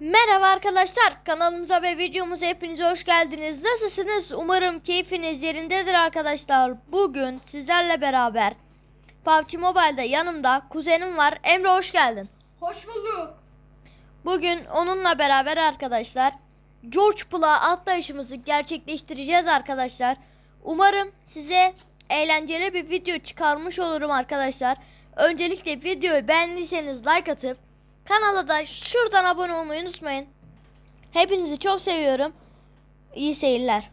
Merhaba arkadaşlar kanalımıza ve videomuza hepiniz hoş geldiniz. Nasılsınız? Umarım keyfiniz yerindedir arkadaşlar. Bugün sizlerle beraber PUBG Mobile'da yanımda kuzenim var. Emre hoş geldin. Hoş bulduk. Bugün onunla beraber arkadaşlar George Pool'a atlayışımızı gerçekleştireceğiz arkadaşlar. Umarım size eğlenceli bir video çıkarmış olurum arkadaşlar. Öncelikle videoyu beğendiyseniz like atıp kanala da şuradan abone olmayı unutmayın. Hepinizi çok seviyorum. İyi seyirler.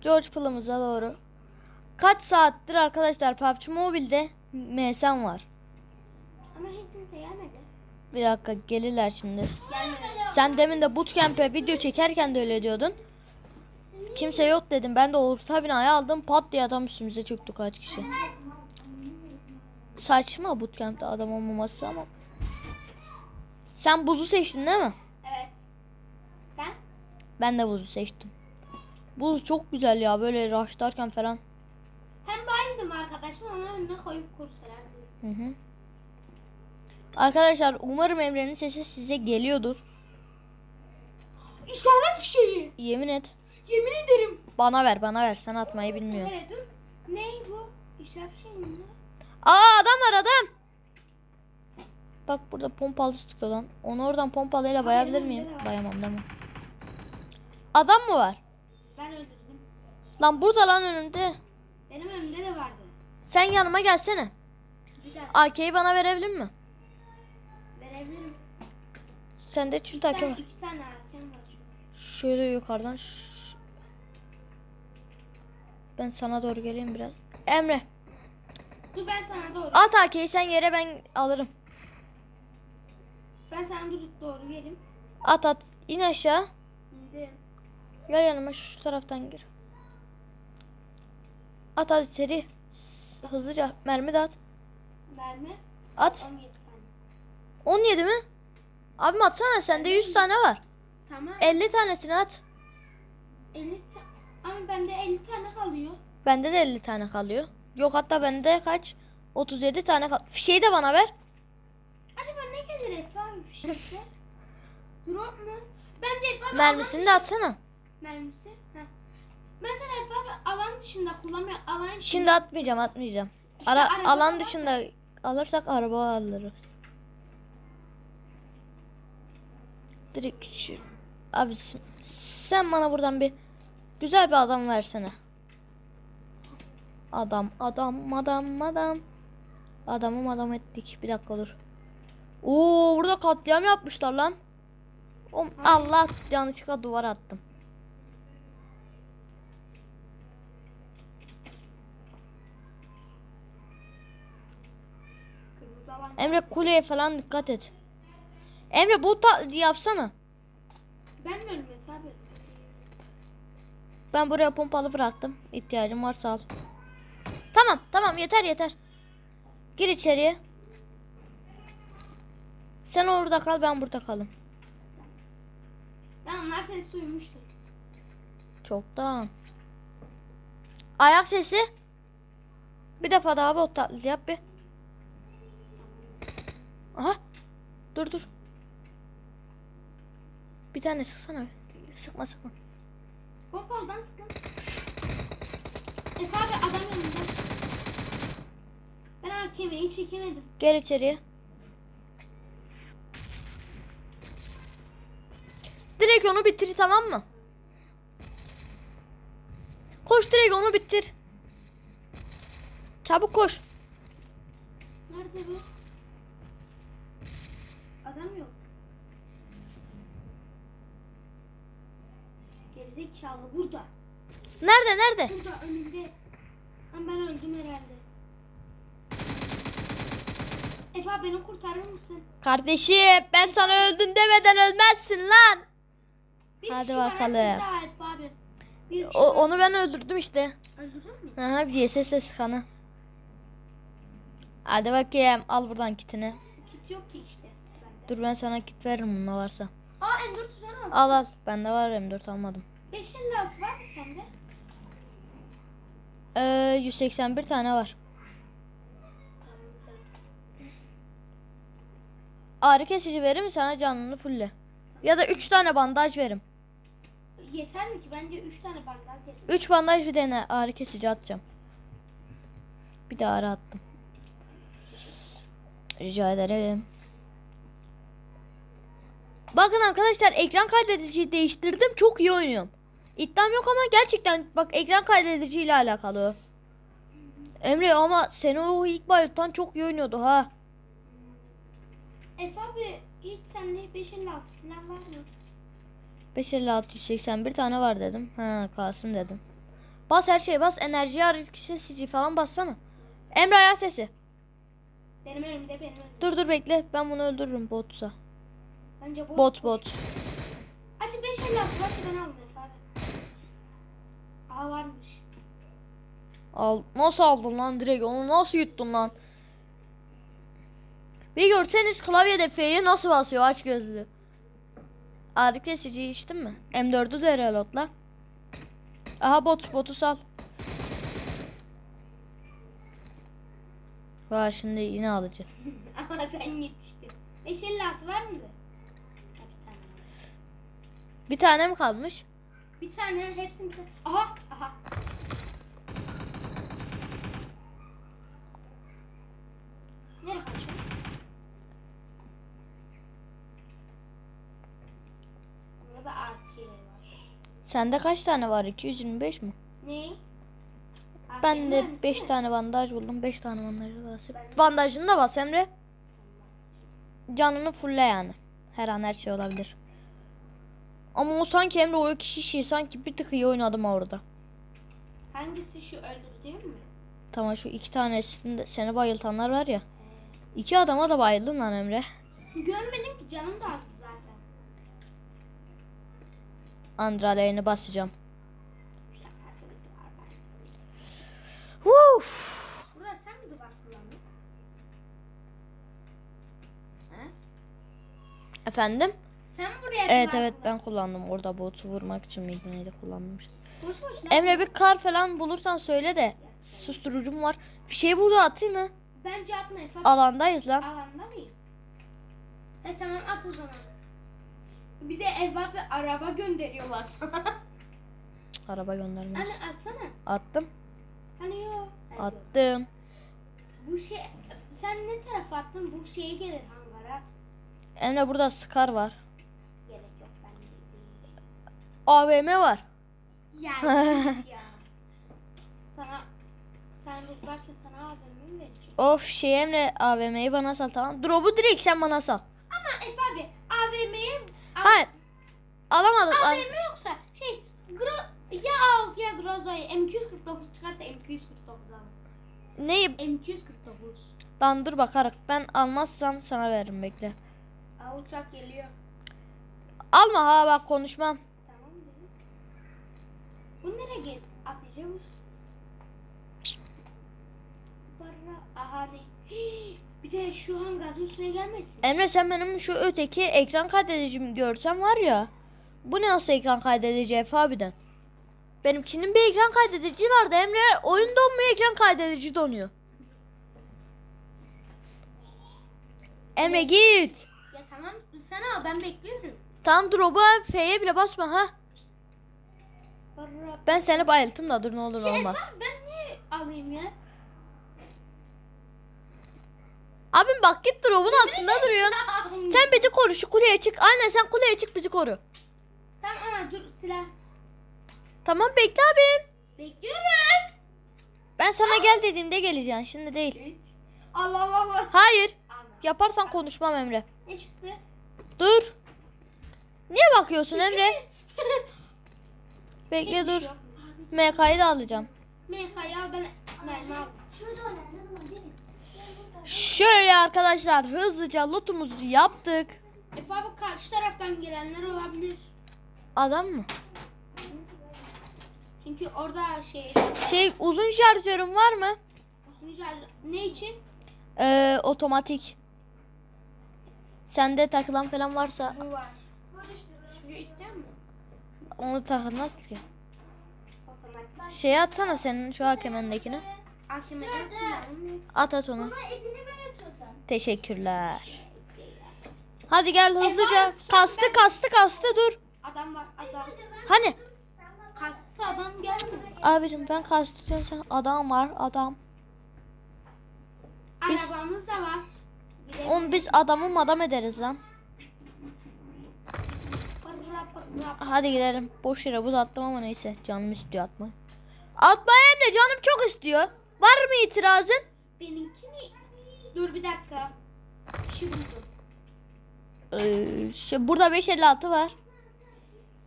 George Pool'umuza doğru. Kaç saattir arkadaşlar PUBG Mobile'de MSN var. Ama hiç gelmedi. Bir dakika gelirler şimdi. Gelmedi. Sen demin de bootcamp'e video çekerken de öyle diyordun. Kimse yok dedim. Ben de orta binayı aldım. Pat diye adam üstümüze çöktü kaç kişi. Saçma bootcamp'te adam olmaması ama. Sen buzu seçtin değil mi? Evet. Sen? Ben de buzu seçtim. Buz çok güzel ya böyle rushlarken falan. Hem bayıldım arkadaşım onu önüne koyup kursalar. Hı hı. Arkadaşlar umarım Emre'nin sesi size geliyordur. İşaret şeyi. Yemin et. Yemin ederim. Bana ver bana ver. Sen atmayı bilmiyorsun. Evet dur. Ne bu? İşaret şeyi mi? Aa adam var adam. Bak burada pompalı sıkıyor lan. Onu oradan pompalıyla bayabilir miyim? Bayamam değil mi? Adam mı var? Ben öldürdüm. Lan burada lan önümde. Benim önümde de vardı. Sen yanıma gelsene. AK'yi bana verebilir mi? Verebilirim. Sende çift AK var. iki tane hakem var. Şöyle yukarıdan. Ben sana doğru geleyim biraz. Emre. Dur ben sana doğru. At AK'yi sen yere ben alırım. Ben sana dur doğru geleyim. At at. İn aşağı. İndim. Gel yanıma şu taraftan gir. At hadi seri. S- Hızlıca mermi de at. Verme. At. 17 tane. 17 mi? Abim atsana sende 100 tane var. Tamam. 50 tanesini at. 50 ta- Ama bende 50 tane kalıyor. Bende de 50 tane kalıyor. Yok hatta bende kaç? 37 tane kal. Fişeği de bana ver. Acaba ne gelir Efe abi bir şeyse? Drop mu? Bence Efe abi Mermisini de atsana. Mermisi? Heh. Mesela Efe abi alan dışında kullanmıyor. Alan içinde. Şimdi atmayacağım atmayacağım. İşte Ara, araba alan dışında alırsak araba alırız. Direkt şu. Abi sen bana buradan bir güzel bir adam versene. Adam adam adam adam. Adamım adam ettik. Bir dakika dur. Oo burada katliam yapmışlar lan. Oğlum, Allah yanlışlıkla duvara attım. Emre kuleye falan dikkat et. Emre bu ta- yapsana. Ben mi abi? Ben buraya pompalı bıraktım. İhtiyacım varsa al. Tamam tamam yeter yeter. Gir içeriye. Sen orada kal ben burada kalım. Ben onlar seni. Çoktan. Ayak sesi. Bir defa daha bot taklidi yap bir. Aha. Dur dur. Bir tane sıksana. Sıkma sıkma. Pompalıdan sıkın. Efe abi adam önünde. Ben hakemeyi çekemedim. Gel içeriye. Direkt onu bitir tamam mı? Koş direkt onu bitir. Çabuk koş. Nerede bu? Adam yok. Gerizekalı burada. Nerede nerede? Burada önünde. Ama ben öldüm herhalde. Efe abi beni kurtarır mısın? Kardeşim ben sana öldün demeden ölmezsin lan. Bir Hadi bakalım. O, onu ben öldürdüm işte. Öldürdün mü? Aha bir YSS sıkanı. Hadi bakayım al buradan kitini. Kit yok ki işte. Bende. Dur ben sana kit veririm bunda varsa. Aa M416. Al al bende var M4 almadım. 556 var mı sende? Ee, 181 tane var. Ağrı kesici veririm sana canını fulle. Ya da 3 tane bandaj verim. Yeter mi ki? Bence 3 tane bandaj yeter. 3 bandaj bir tane ağrı kesici atacağım. Bir de ağrı attım. Rica ederim. Bakın arkadaşlar ekran kaydediciyi değiştirdim. Çok iyi oynuyorum. İddiam yok ama gerçekten bak ekran kaydedici ile alakalı. Emre ama seni o ilk bayıltan çok iyi oynuyordu ha. Efe abi hiç sende 5 50 altı falan var mı? 55681 tane var dedim. Ha kalsın dedim. Bas her şeye bas. Enerji ağrı kesici falan bassana. Emre ayağı sesi. Benim önümde benim önümde. Dur dur bekle. Ben bunu öldürürüm botsa. Bence bu. Bot bot. Acı 5 50 altı varsa ben aldım Varmış. Al. Nasıl aldın lan direkt? Onu nasıl yuttun lan? Bir görseniz klavyede F'ye nasıl basıyor aç gözlü. Ağrı kesici içtin mi? M4'ü de reloadla. Aha bot botu sal. Vay şimdi yine alıcı. Ama sen yetiştin. 5 50 altı var mıydı? Bir tane mi kalmış? Bir tane hepsini. Aha aha. Nereye kaçıyor? Burada da AK var. Sende kaç tane var? 225 mi? Ne? Ben de mühendisi 5 mi? tane bandaj buldum. 5 tane bandaj bas. Bandajını da bas Emre. Canını fulle yani. Her an her şey olabilir. Ama o sanki Emre o iki kişi sanki bir tık iyi oynadım orada. Hangisi şu öldürdüğüm mü? Tamam şu iki tanesinde seni bayıltanlar var ya. İki adama da bayıldım lan Emre. Görmedim ki canım da azdı zaten. Andraley'ini basacağım. Biraz arkadaşı var bak. Woo! Burada sen mi duvar kullandın? He? Efendim? Sen mi buraya Evet evet ben kullandım orada botu vurmak için miydi neydi kullandım Emre bir kar falan bulursan söyle de susturucum var. Bir şey burada atayım mı? Bence atma Efe. Alandayız lan. Alanda mıyım? E tamam at o zaman. Bir de Eva bir araba gönderiyorlar. Araba göndermiş. Hani atsana. Attım. Hani yok. Attım. Bu şey sen ne tarafa attın? Bu şeye gelir hangara. Emre burada Scar var. Gerek yok ben. AVM var. Yani ya. Sana sen AVM'yi? Of şey Emre AVM'yi bana sal tamam. Drop'u direkt sen bana sal. Ama Efe abi AVM'ye Hayır. Alamadık. lan. AVM yoksa şey Gro ya al ya Grozo'yu M249 çıkarsa M249 al. Neyi? M249. Lan dur bakarak. Ben almazsam sana veririm bekle. Aa uçak geliyor. Alma ha bak konuşmam. Tamam dedim. Bu nereye git? Atlayacağız. Barra aha ne? Hii, Bir de şu hangarın üstüne gelmesin. Emre sen benim şu öteki ekran kaydedicimi görsen var ya. Bu ne nasıl ekran kaydedici Efe abiden? Benimkinin bir ekran kaydedici vardı Emre. Oyun donmuyor ekran kaydedici donuyor. Emre git. Ya tamam sen al ben bekliyorum. Tamam drop'a F'ye bile basma ha. Ben seni bayılttım da dur ne olur ne Ya olmaz. Ben niye alayım ya? Abim bak git drop'un altında duruyorsun. Sen bizi koru şu kuleye çık. Aynen sen kuleye çık bizi koru. Tamam ama dur silah. Tamam bekle abim. Bekliyorum. Ben sana gel dediğimde geleceksin şimdi değil. Allah Allah Allah. Hayır. Yaparsan konuşmam Emre. Ne çıktı? Dur. Niye bakıyorsun Emre? Bekle dur. MK'yı da alacağım. MK'yı al ben mermi al. Şöyle arkadaşlar hızlıca lootumuzu yaptık. Efe abi karşı taraftan gelenler olabilir. Adam mı? Çünkü orada şey Şey uzun şarjörüm var mı? ne için? Ee, otomatik. Sende takılan falan varsa Bu var. Şunu istiyor musun? Onu takılmaz ki. Şeyi atsana senin şu hakemendekini. At at onu. Teşekkürler. Hadi gel hızlıca. Kastı kastı kastı dur. Adam var adam. Hani? Kastı adam gelmiyor. Abicim ben kastı diyorum sen adam var adam. Biz- Arabamız da var. Oğlum biz adamı adam ederiz lan. Hadi gidelim. Boş yere buz attım ama neyse. Canım istiyor atma. Atmaya hem de canım çok istiyor. Var mı itirazın? Benimkini... Dur bir dakika. Şimdi dur. Ee, şu, burada 556 var.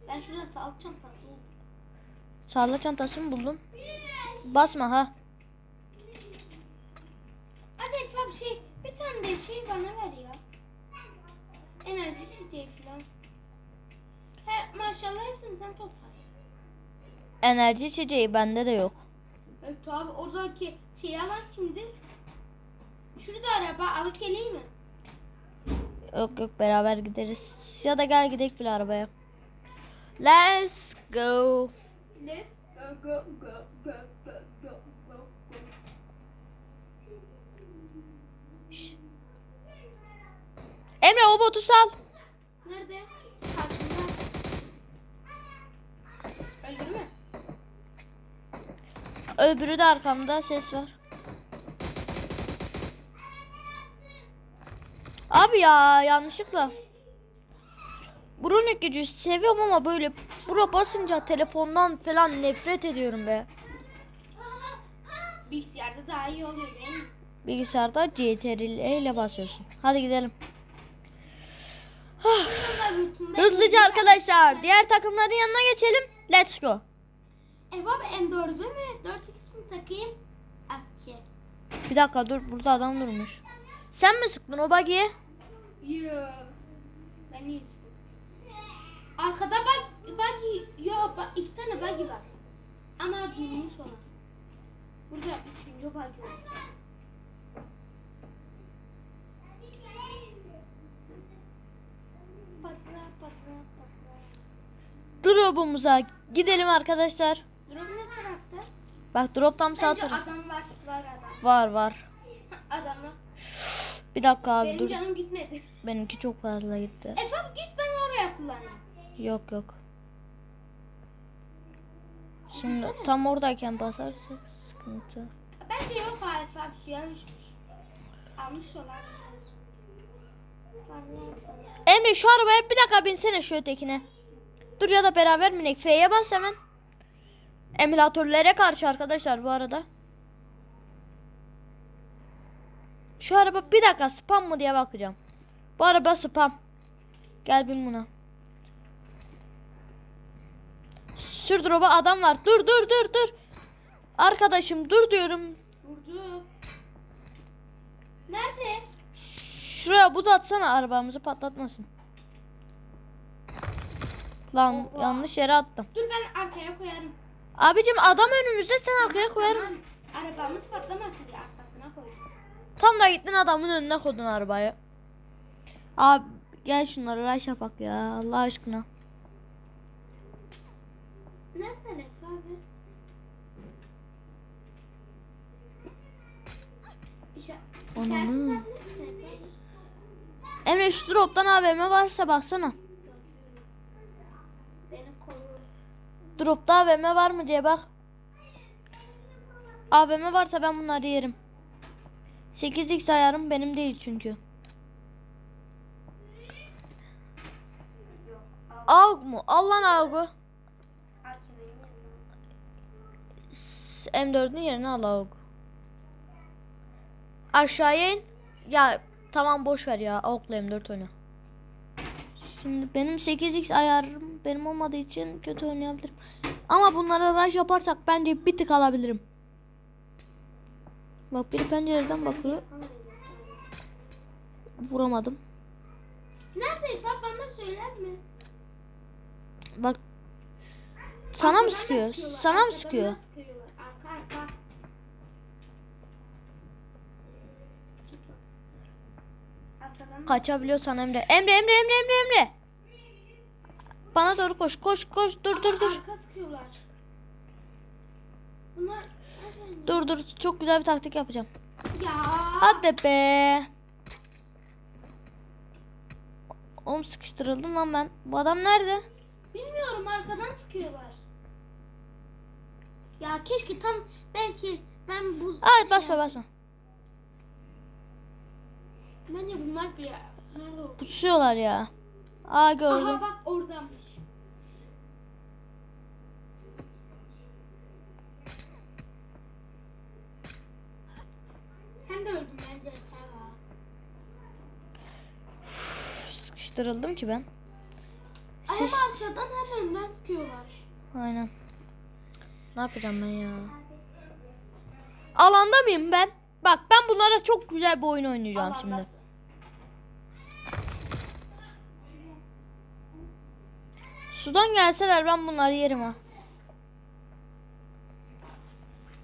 Ben şurada sağlık çantası buldum. Sağlık çantası mı buldun? Basma ha. Acaba bir şey, bir tane de şey bana ver ya. Enerji içeceği falan. He, maşallah hepsini sen topla. Enerji içeceği bende de yok. Evet abi oradaki şeyi alan kimdir? Şurada araba alıp geleyim mi? Yok yok beraber gideriz. Ya da gel gidelim bile arabaya. Let's go. Let's go go go go go go go. Emre o botu sal. Öldü mü? Öbürü de arkamda ses var. Abi ya yanlışlıkla. Bruno gücü seviyorum ama böyle bura basınca telefondan falan nefret ediyorum be. Bilgisayarda daha iyi oluyor değil mi? Bilgisayarda CTRL ile basıyorsun. Hadi gidelim. Hızlıca arkadaşlar diğer takımların yanına geçelim. Let's go. E baba M4'ü mü? 4x mi takayım? Akki. Bir dakika dur burada adam durmuş. Sen mi sıktın o bagiye? Yo. Ben. Arkada bak buggy yok bak iki tane buggy var. Ama durmuş ona. Burada üçüncü buggy var. Drop'umuza gidelim arkadaşlar. Drone ne tarafta? Bak drop tam sağ Bence taraf. adam var. Var adam. Var var. Adam var. Bir dakika abi Benim dur. canım gitmedi. Benimki çok fazla gitti. Efendim git ben oraya kullanayım. Yok yok. Şimdi tam oradayken basarsak sıkıntı. Bence yok Arif abi düşmüş. Almış olan. Emre şu arabaya bir dakika binsene şu ötekine. Dur ya da beraber minik F'ye bas hemen. Emülatörlere karşı arkadaşlar bu arada. Şu araba bir dakika spam mı diye bakacağım. Bu araba spam. Gel bin buna. Sür drop'a adam var. Dur dur dur dur. Arkadaşım dur diyorum. Vurdu. Nerede? Şuraya buz atsana arabamızı patlatmasın. Lan Oha. yanlış yere attım. Dur ben arkaya koyarım. Abicim adam önümüzde sen arkaya koyarım. Tamam. Arabamız patlamasın diye arkasına koy. Tam da gittin adamın önüne koydun arabayı. Abi gel şunları raş yapak ya Allah aşkına. Nerede abi? Misin? Emre şu droptan AVM varsa baksana. Beni koru. Dropta AVM var mı diye bak. AVM varsa ben bunları yerim. 8x ayarım benim değil çünkü. AUG mu? Al AUG'u. Al kemerini yerine. M4'ün yerine al AUG. Aşağıya in. Ya tamam boş ver ya. AUG'la M4 oyna. Şimdi benim 8x ayarım benim olmadığı için kötü oynayabilirim. Ama bunlara rush yaparsak bence bir tık alabilirim. Bak biri pencereden bakıyor. Vuramadım. Neredeyse bana söyler mi? Bak sana mı sıkıyor? Sana mı sıkıyor? sıkıyorlar. Arka arka. Arkadan da- Kaçabiliyorsan Emre. Emre Emre Emre Emre Emre. Bana doğru koş koş koş dur dur dur. Bunlar Dur dur çok güzel bir taktik yapacağım. ya. Hadi be. Oğlum sıkıştırıldım lan ben. Bu adam nerede? Bilmiyorum arkadan sıkıyorlar. Ya keşke tam belki ben bu Ay basma basma. Bence bunlar bir nerede oldu? Pusuyorlar ya. Aa gördüm. Aha bak oradanmış. Sen de öldün bence. Sıkıştırıldım ki ben. Hem Siz... arkadan hem önden sıkıyorlar. Aynen. Ne yapacağım ben ya? Alanda mıyım ben? Bak ben bunlara çok güzel bir oyun oynayacağım şimdi. Sudan gelseler ben bunları yerim ha.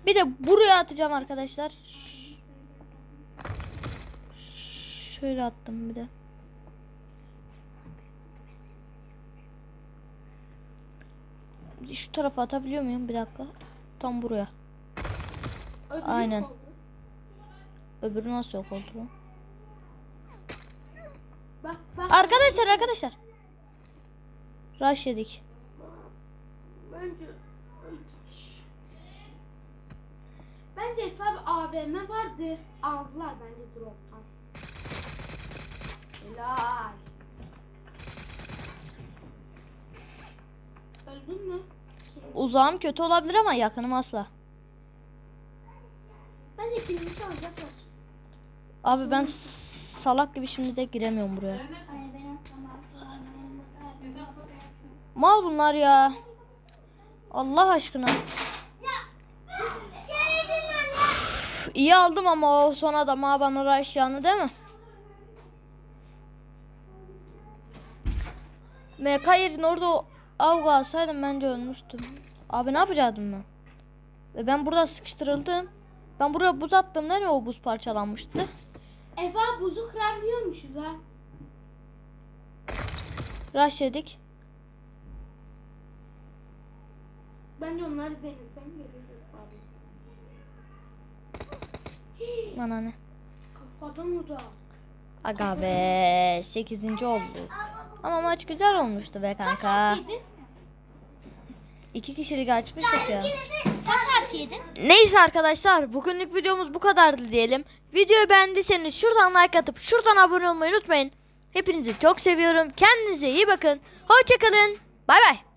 Bir de buraya atacağım arkadaşlar. Şöyle attım bir de. Bir de Şu tarafa atabiliyor muyum? Bir dakika. Tam buraya. Öbürü Aynen. Öbürü nasıl yok oldu? Bak bak. Arkadaşlar arkadaşlar. Rush yedik. Bence Bence Efe abi AVM vardı. Aldılar bence drop'tan. Helal. Öldün mü? Uzağım kötü olabilir ama yakınım asla. Bence filmi çalacaklar. Abi ben salak gibi şimdi de giremiyorum buraya. Mal bunlar ya. Allah aşkına. Üf, İyi aldım ama o son adam ha bana rush yanı değil mi? MK yerine orada avga alsaydım bence ölmüştüm. Abi ne yapacaktım ben? Ve ben burada sıkıştırıldım. Ben buraya buz attığımda ne o buz parçalanmıştı? Efe abi buzu kırabiliyormuşuz ha. Rush yedik. Bence onları denesem görürüz. Hii, Bana ne? Kafadan da. Aga be 8. oldu. Ama maç güzel olmuştu be kanka. Kaç? İki kişilik açmıştık ya. Neyse arkadaşlar bugünlük videomuz bu kadardı diyelim. Videoyu beğendiyseniz şuradan like atıp şuradan abone olmayı unutmayın. Hepinizi çok seviyorum. Kendinize iyi bakın. Hoşçakalın. Bay bay.